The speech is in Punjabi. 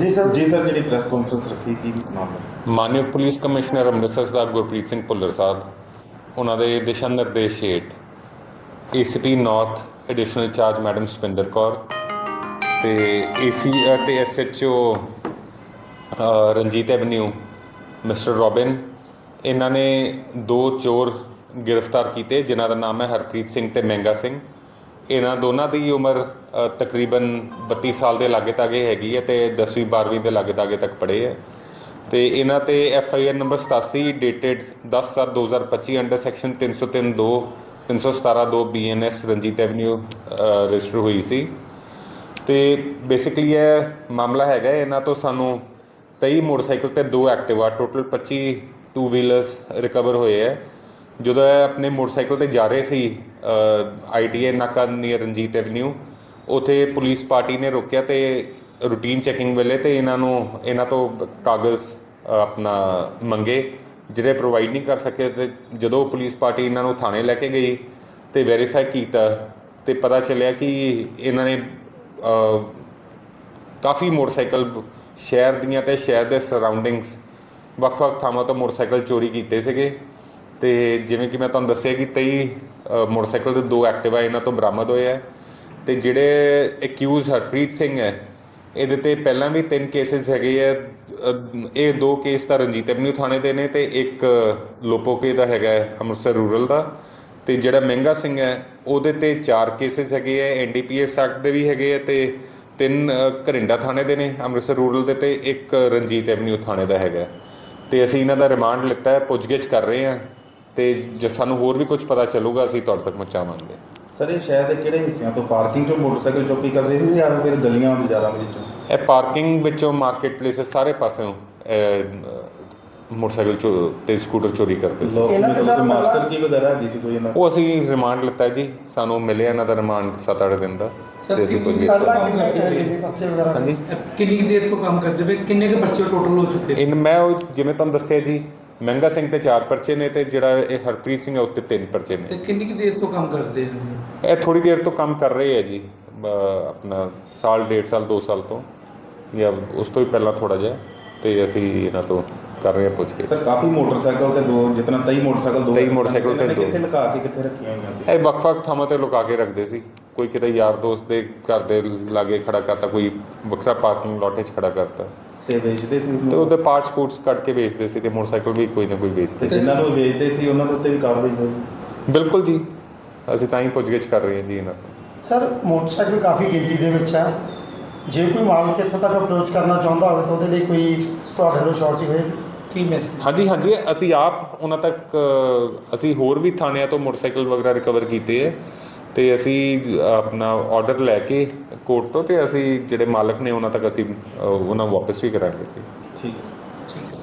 ਜੀ ਸਰ। ਜੀ ਸਰ ਜਿਹੜੀ ਪ੍ਰੈਸ ਕਾਨਫਰੰਸ ਰੱਖੀ ਕੀ ਮਾਮਲਾ। ਮਾਨਯੋਗ ਪੁਲਿਸ ਕਮਿਸ਼ਨਰ ਅੰਮ੍ਰਿਤਸਰ ਦਾ ਗੁਰਪ੍ਰੀਤ ਸਿੰਘ ਭੁੱਲਰ ਸਾਹਿਬ ਉਹਨਾਂ ਦੇ ਦਿਸ਼ਾ ਨਿਰਦੇਸ਼ ਹੇਠ ACP north additional incharge madam Supinder Kaur ਤੇ ਏਸੀ ਤੇ SHO Ranjit avenue mister Robin ਇਹਨਾਂ ਨੇ ਦੋ ਚੋਰ ਗ੍ਰਿਫਤਾਰ ਕੀਤੇ ਜਿਨ੍ਹਾਂ ਦਾ ਨਾਮ ਹੈ ਹਰਪ੍ਰੀਤ ਸਿੰਘ ਤੇ ਮਹਿੰਗਾ ਸਿੰਘ। ਇਹਨਾਂ ਦੋਨਾਂ ਦੀ ਉਮਰ ਤਕਰੀਬਨ 32 ਸਾਲ ਦੇ ਲਾਗੇ ਤਾਗੇ ਹੈਗੀ ਹੈ ਤੇ 10ਵੀਂ 12ਵੀਂ ਦੇ ਲਾਗੇ ਤਾਗੇ ਤੱਕ ਪੜ੍ਹੇ ਹੈ। ਤੇ ਇਹਨਾਂ ਤੇ F I R number 87 dated 10/7/2025 under section 303 2 317 2 BNS Ranjit avenue register ਹੋਈ ਸੀ। ਤੇ ਬੇਸਿਕਲੀ ਇਹ ਮਾਮਲਾ ਹੈਗਾ ਇਹਨਾਂ ਤੋਂ ਸਾਨੂੰ 23 ਮੋਟਰਸਾਈਕਲ ਤੇ ਦੋ Activa total 25 two wheelers recover ਹੋਏ ਹੈ। ਜਦੋਂ ਇਹ ਆਪਣੇ ਮੋਟਰਸਾਈਕਲ ਤੇ ਜਾ ਰਹੇ ਸੀ ਆਈਟੀਏ ਨਾਕਾ ਨੀਅਰ ਰਣਜੀਤ ਐਵਨਿਊ ਉਥੇ ਪੁਲਿਸ ਪਾਰਟੀ ਨੇ ਰੋਕਿਆ ਤੇ ਰੂਟੀਨ ਚੈਕਿੰਗ ਵੇਲੇ ਤੇ ਇਹਨਾਂ ਨੂੰ, ਇਹਨਾਂ ਤੋਂ ਕਾਗਜ਼ ਆਪਣਾ ਮੰਗੇ, ਜਿਹੜੇ ਪ੍ਰੋਵਾਈਡ ਨਹੀਂ ਕਰ ਸਕੇ ਤੇ ਜਦੋਂ ਪੁਲਿਸ ਪਾਰਟੀ ਇਹਨਾਂ ਨੂੰ ਥਾਣੇ ਲੈ ਕੇ ਗਈ ਤੇ ਵੈਰੀਫਾਈ ਕੀਤਾ ਤੇ ਪਤਾ ਚੱਲਿਆ ਕਿ ਇਹਨਾਂ ਨੇ ਕਾਫੀ ਮੋਟਰਸਾਈਕਲ ਸ਼ਹਿਰ ਦੀਆਂ ਤੇ ਸ਼ਹਿਰ ਦੇ ਸਰਾਊਂਡਿੰਗਸ ਵੱਖ-ਵੱਖ ਥਾਵਾਂ ਤੋਂ ਮੋਟਰਸਾਈਕਲ ਚੋਰੀ ਕੀਤੇ ਸੀਗੇ। ਤੇ ਜਿਵੇਂ ਕਿ ਮੈਂ ਤੁਹਾਨੂੰ ਦੱਸਿਆ ਕਿ 23 ਮੋਟਰਸਾਈਕਲ ਤੇ ਦੋ ਐਕਟਿਵਾ ਇਹਨਾਂ ਤੋਂ ਬਰਾਮਦ ਹੋਏ ਆ। ਤੇ ਜਿਹੜੇ ਅਕਿਊਜ਼ ਹਰਪ੍ਰੀਤ ਸਿੰਘ ਹੈ ਇਹਦੇ ਤੇ ਪਹਿਲਾਂ ਵੀ ਤਿੰਨ ਕੇਸਿਸ ਹੈਗੇ ਆ। ਇਹ ਦੋ ਕੇਸ ਤਾਂ ਰਣਜੀਤ ਐਵਨਿਊ ਥਾਣੇ ਦੇ ਨੇ ਤੇ ਇੱਕ ਲੋਪੋਕੇ ਦਾ ਹੈਗਾ ਹੈ, ਅੰਮ੍ਰਿਤਸਰ ਰੂਰਲ ਦਾ। ਤੇ ਜਿਹੜਾ ਮਹਿੰਗਾ ਸਿੰਘ ਹੈ ਉਹਦੇ ਤੇ ਚਾਰ ਕੇਸਿਸ ਹੈਗੇ ਆ। ਐਨਡੀਪੀਐਸ ਐਕਟ ਦੇ ਵੀ ਹੈਗੇ ਆ ਤੇ ਤਿੰਨ ਘਰਿੰਡਾ ਥਾਣੇ ਦੇ ਨੇ ਅੰਮ੍ਰਿਤਸਰ ਰੂਰਲ ਦੇ ਤੇ ਇੱਕ ਰਣਜੀਤ ਐਵਨਿਊ ਥਾਣੇ ਦਾ ਹੈਗਾ। ਤੇ ਅਸੀਂ ਇਹਨਾਂ ਦਾ ਰਿਮਾਂਡ ਲਿੱਤਾ ਹੈ ਪੁੱਛਗਿੱਛ ਕਰ ਰਹੇ ਹਾਂ। ਤੇ ਜੇ ਸਾਨੂੰ ਹੋਰ ਵੀ ਕੁਝ ਪਤਾ ਚੱਲੂਗਾ ਅਸੀਂ ਤੁਹਾਡੇ ਤੱਕ ਪਹੁੰਚਾਵਾਂਗੇ। ਸਰ ਇਹ ਸ਼ਹਿਰ ਦੇ ਕਿਹੜੇ ਹਿੱਸਿਆਂ ਤੋਂ ਪਾਰਕਿੰਗ ਚੋਂ ਮੋਟਰਸਾਈਕਲ ਚੋਰੀ ਕਰਦੇ ਸੀ ਜਾਂ ਫਿਰ ਗਲੀਆਂ ਬਾਜ਼ਾਰਾਂ ਵਿੱਚੋਂ ਇਹ ਪਾਰਕਿੰਗ ਵਿੱਚੋਂ ਮਾਰਕੀਟ ਪਲੇਸ ਸਾਰੇ ਪਾਸਿਓਂ ਮੋਟਰਸਾਈਕਲ ਚੋ ਤੇ ਸਕੂਟਰ ਚੋਰੀ ਕਰਦੇ ਸੀ। ਲੋਕ ਇਹਨਾਂ ਦੇ ਮੇਰੇ ਸਰ ਕੋਲ ਮਾਸਟਰ ਕੀ ਵਗੈਰਾ ਹੈਗੀ ਸੀ ਕੋਈ ਇਹਨਾਂ ਉਹ ਅਸੀਂ ਰਿਮਾਂਡ ਲਿੱਤਾ ਜੀ ਸਾਨੂੰ ਮਿਲਿਆ ਇਹਨਾਂ ਦਾ ਰਿਮਾਂਡ 7-8 ਦਿਨ ਦਾ ਤੇ ਅਸੀਂ ਬੱਚੇ ਵਗੈਰਾ? ਹਾਂਜੀ। ਕਿੰਨੀ ਦੇਰ ਤੋਂ ਕੰਮ ਕਰਦੇ ਪਏ? ਕਿੰਨੇ ਕੁ ਬੱਚੇ ਟੋਟਲ ਹੋ ਚੁੱਕੇ? ਇਨ ਮੈਂ ਉਹ ਜਿਵੇਂ ਤੁਹਾਨੂੰ ਦੱਸਿਆ ਜੀ ਮਹਿੰਗਾ ਸਿੰਘ ਤੇ ਚਾਰ ਪਰਚੇ ਨੇ ਤੇ ਜਿਹੜਾ ਇਹ ਹਰਪ੍ਰੀਤ ਸਿੰਘ ਹੈ ਉੱਤੇ ਤਿੰਨ ਪਰਚੇ ਤੇ ਨੇ ਕਿੰਨੀ ਕੁ ਦੇਰ ਤੋਂ ਕੰਮ ਕਰਦੇ ਨੇ? ਇਹ ਥੋੜੀ ਦੇਰ ਤੋਂ ਕੰਮ ਕਰ ਰਹੇ ਆ ਜੀ ਆਪਣਾ ਸਾਲ ਡੇਢ ਸਾਲ 2 ਸਾਲ ਤੋਂ ਜਾਂ ਉਸ ਤੋਂ ਵੀ ਪਹਿਲਾਂ ਥੋੜਾ ਜਿਹਾ ਤੇ ਅਸੀਂ ਇਹਨਾਂ ਤੋਂ ਕਰ ਰਹੇ ਹਾਂ ਪੁੱਛ ਕੇ ਸਰ ਕਾਫੀ ਮੋਟਰਸਾਈਕਲ ਤੇ ਦੋ ਜਿਤਨਾ 23 ਮੋਟਰਸਾਈਕਲ ਦੋ 23 ਮੋਟਰਸਾਈਕਲ ਤੇ ਦੋ। ਕਿੱਥੇ ਲਗਾ ਕੇ ਕਿੱਥੇ ਰੱਖੀਆਂ ਹੋਈਆਂ ਸੀ? ਇਹ ਵੱਖ-ਵੱਖ ਥਾਵਾਂ ਤੇ ਲੁਕਾ ਕੇ ਰੱਖਦੇ ਸੀ। ਕੋਈ ਕਿਤੇ ਯਾਰ ਦੋਸਤ ਦੇ ਘਰ ਦੇ ਲਾਗੇ ਖੜਾ ਕਰਤਾ ਕੋਈ ਵੱਖਰਾ ਪਾਰਕਿੰਗ ਲੋਟ 'ਚ ਖੜਾ ਕਰਤਾ। ਤੇ ਵੇਚਦੇ ਸੀ ਤੇ? ਉਹਦੇ ਪਾਰਟਸ ਪੂਰਟਸ ਕੱਢ ਕੇ ਵੇਚਦੇ ਸੀ ਤੇ ਮੋਟਰਸਾਈਕਲ ਵੀ ਕੋਈ ਨਾ ਕੋਈ ਤੇ ਵੇਚਦੇ ਜਿਨ੍ਹਾਂ ਨੂੰ ਵੇਚਦੇ ਸੀ ਉਹਨਾਂ ਦੇ ਉੱਤੇ ਵੀ ਕਾਰਵਾਈ ਹੋਈ? ਬਿਲਕੁਲ ਜੀ। ਅਸੀਂ ਤਾਂ ਹੀ ਪੁੱਛਗਿੱਛ ਕਰ ਰਹੇ ਹਾਂ ਜੀ ਇਹਨਾਂ ਤੋਂ। ਸਰ ਮੋਟਰਸਾਈਕਲ ਕਾਫੀ ਗਿਣਤੀ ਦੇ ਵਿੱਚ ਹੈ। ਜੇ ਕੋਈ ਮਾਲਕ ਇੱਥੋਂ ਤੱਕ ਅਪਰੋਚ ਕਰਨਾ ਚਾਹੁੰਦਾ ਹੋਵੇ ਤਾਂ ਉਹਦੇ ਲਈ ਕੋਈ ਤੁਹਾਡੇ ਵੱਲੋਂ ਸ਼ੋਰਟੀ ਕੀ ਮੈਸੇਜ ਹਾਂਜੀ ਹਾਂਜੀ। ਅਸੀਂ ਆਪ ਉਹਨਾਂ ਤੱਕ ਅ, ਅਸੀਂ ਹੋਰ ਵੀ ਥਾਣਿਆਂ ਤੋਂ ਮੋਟਰਸਾਈਕਲ ਵਗੈਰਾ ਰਿਕਵਰ ਕੀਤੇ ਹੈ। ਤੇ ਅਸੀਂ ਆਪਣਾ ਆਰਡਰ ਲੈ ਕੇ ਕੋਰਟ ਤੋਂ ਤੇ ਅਸੀਂ ਜਿਹੜੇ ਮਾਲਕ ਨੇ ਉਹਨਾਂ ਤੱਕ ਅਸੀਂ ਅ, ਉਹਨਾਂ ਨੂੰ ਵਾਪਸ ਵੀ ਕਰਾਂਗੇ ਜੀ। ਠੀਕ ਹੈ। ਠੀਕ ਹੈ।